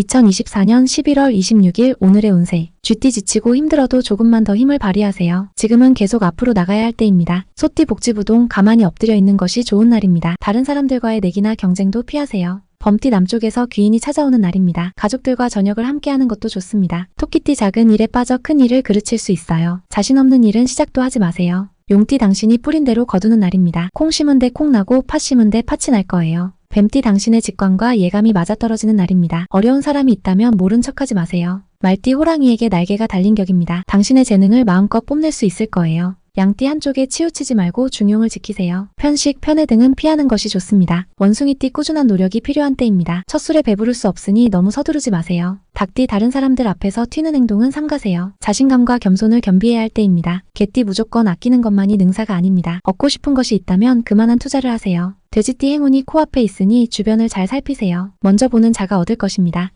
2024년 11월 26일 오늘의 운세. 쥐띠 지치고 힘들어도 조금만 더 힘을 발휘하세요. 지금은 계속 앞으로 나가야 할 때입니다. 소띠 복지부동 가만히 엎드려 있는 것이 좋은 날입니다. 다른 사람들과의 내기나 경쟁도 피하세요. 범띠 남쪽에서 귀인이 찾아오는 날입니다. 가족들과 저녁을 함께하는 것도 좋습니다. 토끼띠 작은 일에 빠져 큰 일을 그르칠 수 있어요. 자신 없는 일은 시작도 하지 마세요. 용띠 당신이 뿌린 대로 거두는 날입니다. 콩 심은 데 콩 나고 팥 심은 데 팥이 날 거예요. 뱀띠 당신의 직관과 예감이 맞아떨어지는 날입니다. 어려운 사람이 있다면 모른 척하지 마세요. 말띠 호랑이에게 날개가 달린 격입니다. 당신의 재능을 마음껏 뽐낼 수 있을 거예요. 양띠 한쪽에 치우치지 말고 중용을 지키세요. 편식, 편애 등은 피하는 것이 좋습니다. 원숭이띠 꾸준한 노력이 필요한 때입니다. 첫 술에 배부를 수 없으니 너무 서두르지 마세요. 닭띠 다른 사람들 앞에서 튀는 행동은 삼가세요. 자신감과 겸손을 겸비해야 할 때입니다. 개띠 무조건 아끼는 것만이 능사가 아닙니다. 얻고 싶은 것이 있다면 그만한 투자를 하세요. 돼지띠 행운이 코앞에 있으니 주변을 잘 살피세요. 먼저 보는 자가 얻을 것입니다.